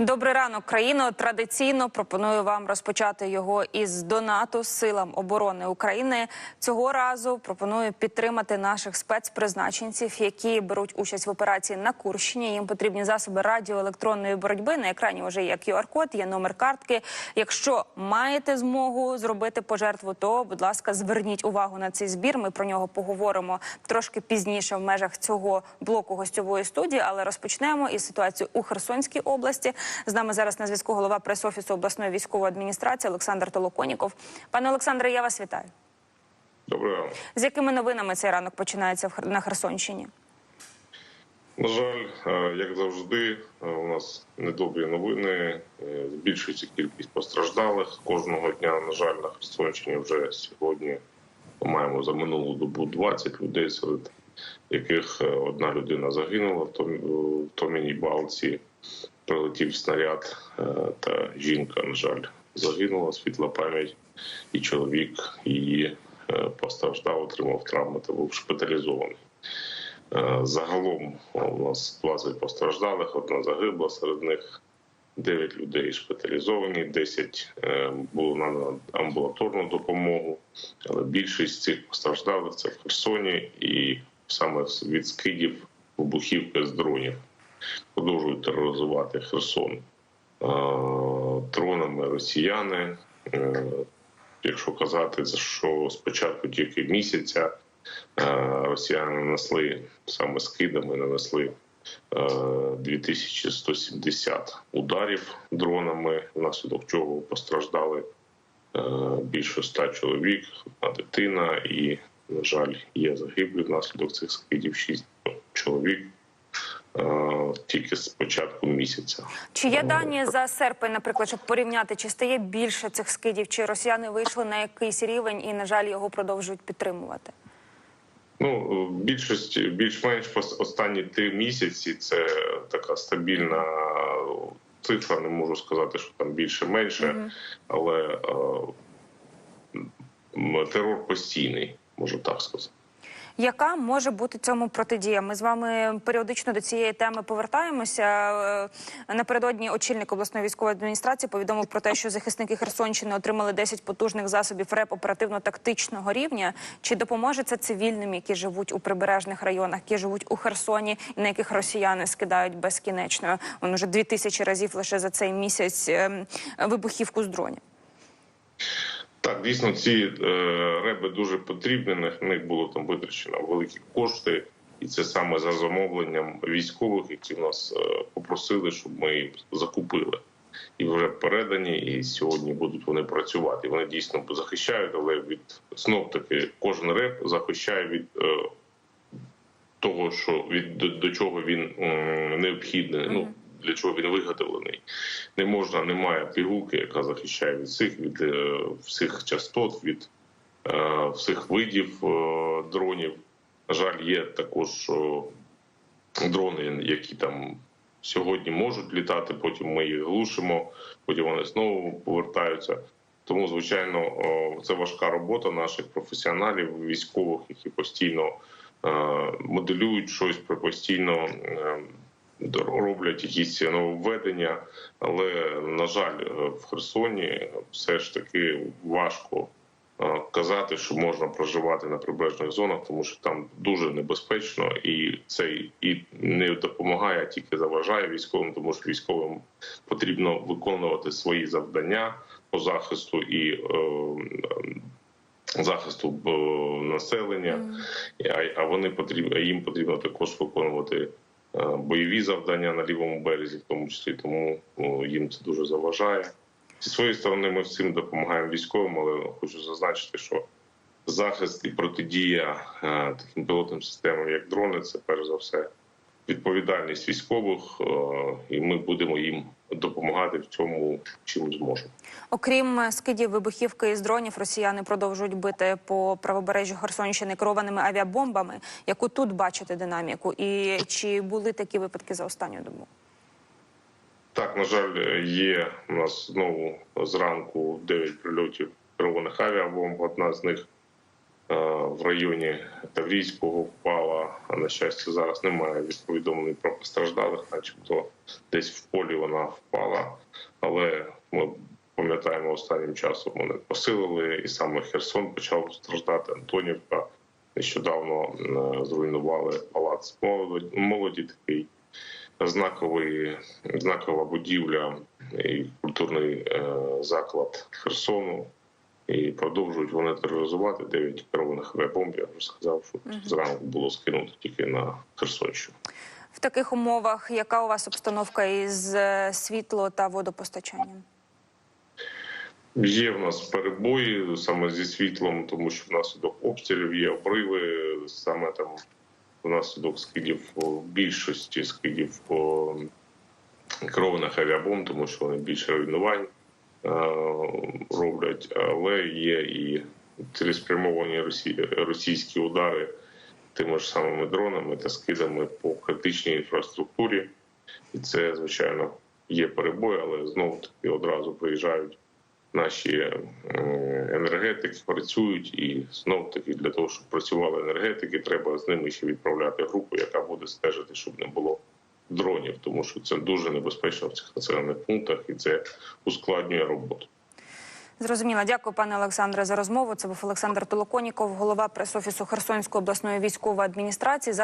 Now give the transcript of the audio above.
Добрий ранок, країно. Традиційно пропоную вам розпочати його із донату силам оборони України. Цього разу пропоную підтримати наших спецпризначенців, які беруть участь в операції на Курщині. Їм потрібні засоби радіоелектронної боротьби. На екрані вже є QR-код, є номер картки. Якщо маєте змогу зробити пожертву, то будь ласка, зверніть увагу на цей збір. Ми про нього поговоримо трошки пізніше в межах цього блоку гостьової студії. Але розпочнемо із ситуації у Херсонській області. З нами зараз на зв'язку голова прес-офісу обласної військової адміністрації Олександр Толоконіков. Пане Олександре, я вас вітаю. Доброго. З якими новинами цей ранок починається на Херсонщині? На жаль, е, як завжди, е, у нас недобрі новини. Е, Збільшується кількість постраждалих кожного дня. На жаль, на Херсонщині вже сьогодні ми маємо за минулу добу 20 людей, серед яких одна людина загинула в Томіній Балці. Прилетів снаряд, е, та жінка, на жаль, загинула. Світла пам'ять, і чоловік її е, постраждав, отримав травми та був шпиталізований. Е, Загалом у нас 20 постраждалих, одна загибла, серед них 9 людей шпиталізовані, 10 е, було надано амбулаторну допомогу, але більшість цих постраждалих це в Херсоні і саме від скидів вибухівки з дронів. Продовжують тероризувати Херсон Е, дронами росіяни. Е, Якщо казати, за що спочатку тільки місяця Е, росіяни нанесли саме скидами, нанесли е, 2170 ударів дронами, внаслідок чого постраждали е, більше 100 чоловік, одна дитина, і, на жаль, є загиблі внаслідок цих скидів 6 чоловік. Е, Тільки з початку місяця. Чи є дані за серпень, наприклад, щоб порівняти, чи стає більше цих скидів, чи росіяни вийшли на якийсь рівень і, на жаль, його продовжують підтримувати? Ну, більшість більш-менш останні три місяці це така стабільна цифра. Не можу сказати, що там більше-менше, але е, терор постійний, можу так сказати. Яка може бути цьому протидія? Ми з вами періодично до цієї теми повертаємося. Е, Напередодні очільник обласної військової адміністрації повідомив про те, що захисники Херсонщини отримали 10 потужних засобів РЕП оперативно-тактичного рівня. Чи допоможе це цивільним, які живуть у прибережних районах, які живуть у Херсоні, і на яких росіяни скидають безкінечно? Он уже дві тисячі разів лише за цей місяць ем, вибухівку з дронів. Так, дійсно, ці е, реби дуже потрібні. На них було там витрачено великі кошти, і це саме за замовленням військових, які в нас е, попросили, щоб ми їм закупили. І вже передані, і сьогодні будуть вони працювати. Вони дійсно захищають, але від знов таки кожен реп захищає від е, того, що від до, до чого він м, необхідний. Ну для чого він виготовлений. Не можна, немає пігулки, яка захищає від всіх від е, всіх частот, від е, всіх видів е, дронів. На жаль, є також дрони, які там сьогодні можуть літати, потім ми їх глушимо, потім вони знову повертаються. Тому, звичайно, це важка робота наших професіоналів, військових, які постійно моделюють щось, постійно роблять якісь нововведення. Але на жаль, е, в Херсоні все ж таки важко е, казати, що можна проживати на прибережних зонах, тому що там дуже небезпечно, і це і не допомагає, а тільки заважає військовим, тому що військовим потрібно виконувати свої завдання по захисту і е, захисту населення, а, вони потрібно їм потрібно також виконувати бойові завдання на лівому березі, в тому числі тому їм це дуже заважає. Зі своєї сторони, ми всім допомагаємо військовим, але хочу зазначити, що захист і протидія е, таким пілотним системам, як дрони, це перш за все відповідальність військових, е, і ми будемо їм допомагати в цьому, чим зможемо. Окрім е, скидів вибухівки із дронів, росіяни продовжують бити по правобережжю Херсонщини керованими авіабомбами. Яку тут бачите динаміку? І чи були такі випадки за останню добу? Так, на жаль, є у нас знову зранку 9 прильотів керованих авіабомб. Одна з них в районі Таврійського впала. На щастя, зараз немає повідомлень про постраждалих, начебто десь в полі вона впала. Але ми пам'ятаємо останнім часом вони посилили, і саме Херсон почав страждати. Антонівка нещодавно е, зруйнували палац молоді такий знаковий, знакова будівля і культурний е, заклад Херсону. І продовжують вони тероризувати дев'ять керованих авіабомб. Я вже сказав, що зранку було скинуто тільки на Херсонщину. В таких умовах яка у вас обстановка із е, світло та водопостачанням? Є в нас перебої саме зі світлом, тому що внаслідок обстрілів є обриви, саме там внаслідок скидів більшості скидів по керованих авіабомб, тому що вони більше руйнувань е, роблять, але є і цілеспрямовані росі- російські удари тими ж самими дронами та скидами по критичній інфраструктурі. І це, звичайно, є перебої, але знову таки одразу приїжджають наші е, енергетики, працюють, і знов таки для того, щоб працювали енергетики, треба з ними ще відправляти групу, яка буде стежити, щоб не було дронів, тому що це дуже небезпечно в цих населених пунктах, і це ускладнює роботу. Зрозуміло. Дякую, пане Олександре, за розмову. Це був Олександр Толоконіков, голова прес-офісу Херсонської обласної військової адміністрації.